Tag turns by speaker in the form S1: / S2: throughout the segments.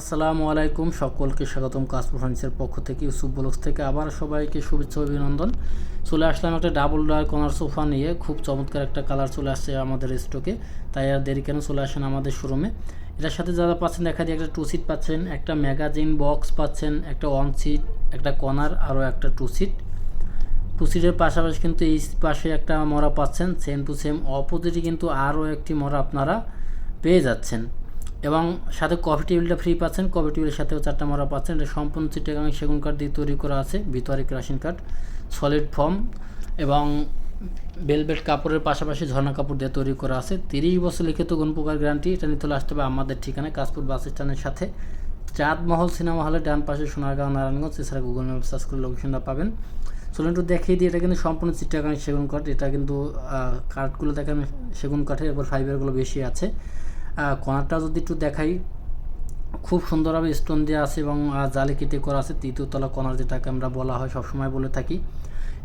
S1: আসসালামু আলাইকুম, সকলকে স্বাগতম কাজ ফার্নিচার পক্ষ থেকে, ইউসুফ ব্লগস থেকে আবার সবাইকে শুভেচ্ছা অভিনন্দন। চলে আসলাম একটা ডাবল ডোয়ার কর্নার সোফা নিয়ে, খুব চমৎকার একটা কালার চলে আসছে আমাদের স্টকে, তাই আর দেরি কেন চলে আসেন আমাদের শোরুমে। এটার সাথে যারা পাচ্ছেন, দেখা দিয়ে একটা টু সিট পাচ্ছেন, একটা ম্যাগাজিন বক্স পাচ্ছেন, একটা ওয়ান সিট একটা কর্নার, আরও একটা টু সিট টু সিটের পাশাপাশি কিন্তু এই পাশে একটা মরা পাচ্ছেন সেম টু সেম অপোজিটে কিন্তু আরও একটি মরা আপনারা পেয়ে যাচ্ছেন। এবং সাথে কফি টেবিলটা ফ্রি পাচ্ছেন। কফি টেবিলের সাথেও চারটা মরা পাচ্ছেন। এটা সম্পূর্ণ চিটাগাং সেগুন কাঠ দিয়ে তৈরি করা আছে। ভিতরে কেরাসিন কাঠ সলিড ফর্ম এবং বেলভেট কাপড়ের পাশাপাশি ঝর্ণা কাপড় দিয়ে তৈরি করা আছে। তিরিশ বছর লিখিত কোন প্রকার গ্যারান্টি এটা নিতে আসতে হবে আমাদের ঠিকানায় কাশপুর বাস স্ট্যান্ডের সাথে। চাঁদমহল সিনেমা হলে ডান পাশে সোনারগাঁও, নারায়ণগঞ্জ, এছাড়া গুগল ম্যাপ সার্চ করে লোকেশনটা পাবেন। চলুন একটু দেখিয়ে দিই, এটা কিন্তু সম্পূর্ণ চিটাগাং সেগুন কাঠ। এটা কিন্তু কাঠগুলো দেখেন, সেগুন কাঠের এবার ফাইবারগুলো বেশি আছে। কণাটা যদি একটু দেখাই, খুব সুন্দরভাবে স্টোন দেওয়া আছে এবং জালে কেটে করা আছে। তৃতীয় তলা কণার যেটাকে আমরা বলা হয়, সবসময় বলে থাকি।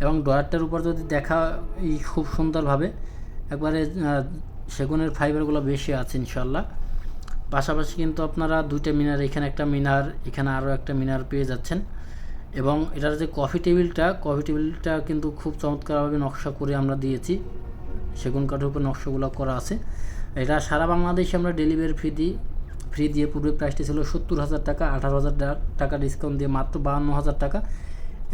S1: এবং ডয়ারটার উপর যদি দেখা এই খুব সুন্দরভাবে, একবারে সেগুনের ফাইবারগুলো বেশি আছে ইনশাল্লাহ পাশাপাশি কিন্তু আপনারা দুইটা মিনার, এখানে একটা মিনার, এখানে আরও একটা মিনার পেয়ে যাচ্ছেন। এবং এটার যে কফি টেবিলটা কফি টেবিলটা কিন্তু খুব চমৎকারভাবে নকশা করে আমরা দিয়েছি। সেগুন কাঠের উপর নকশাগুলো করা আছে। এটা সারা বাংলাদেশে আমরা ডেলিভারি ফ্রি দিই। ফ্রি দিয়ে পূর্বে প্রাইসটি ছিল সত্তর হাজার টাকা, আঠারো হাজার টাকা ডিসকাউন্ট দিয়ে মাত্র বাহান্ন হাজার টাকা।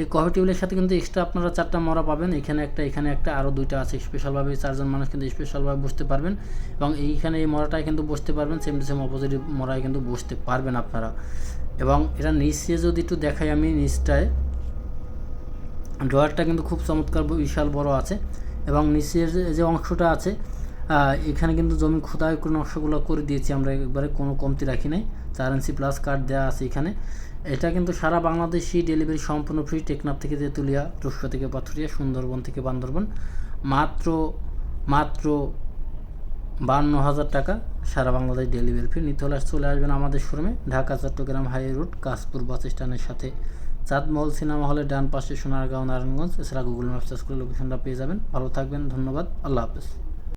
S1: এই কফি টেবিলের সাথে কিন্তু এক্সট্রা আপনারা চারটা মরা পাবেন। এখানে একটা এখানে একটা আরও দুইটা আছে। স্পেশালভাবে চারজন মানুষ কিন্তু স্পেশালভাবে বসতে পারবেন। এবং এইখানে এই মরাটায় কিন্তু বসতে পারবেন। সেম টু সেম অপোজিট মরায় কিন্তু বসতে পারবেন আপনারা। এবং এটা নিচে যদি একটু দেখাই আমি, নিচটায়। ড্রয়ারটা কিন্তু খুব চমৎকার, বিশাল বড় আছে। এবং নিচের যে- অংশটা আছে এখানে কিন্তু জমি খোদাই করে নকশাগুলো করে দিয়েছি, আমরা একবারে কোনো কমতি রাখি নাই। চার ইঞ্চি প্লাস কার্ড দেওয়া আছে এখানে। এটা কিন্তু সারা বাংলাদেশি ডেলিভারি সম্পূর্ণ ফ্রি, টেকনাফ থেকে তেঁতুলিয়া রুষ্কা থেকে পাথুরিয়া, সুন্দরবন থেকে বান্দরবন। মাত্র মাত্র বান্ন হাজার টাকা সারা বাংলাদেশ ডেলিভারি ফি নিতে হলে চলে আসবেন আমাদের শোরুমে, Dhaka, Chattogram high road, Kashpur bus স্ট্যান্ডের সাথে। চাঁদমহল সিনেমা হলে ডান পাশে সোনারগাঁও নারায়ণগঞ্জ, এছাড়া গুগল ম্যাপ সার্চ করে লোকেশনটা পেয়ে যাবেন। ভালো থাকবেন, ধন্যবাদ, আল্লাহ হাফেজ।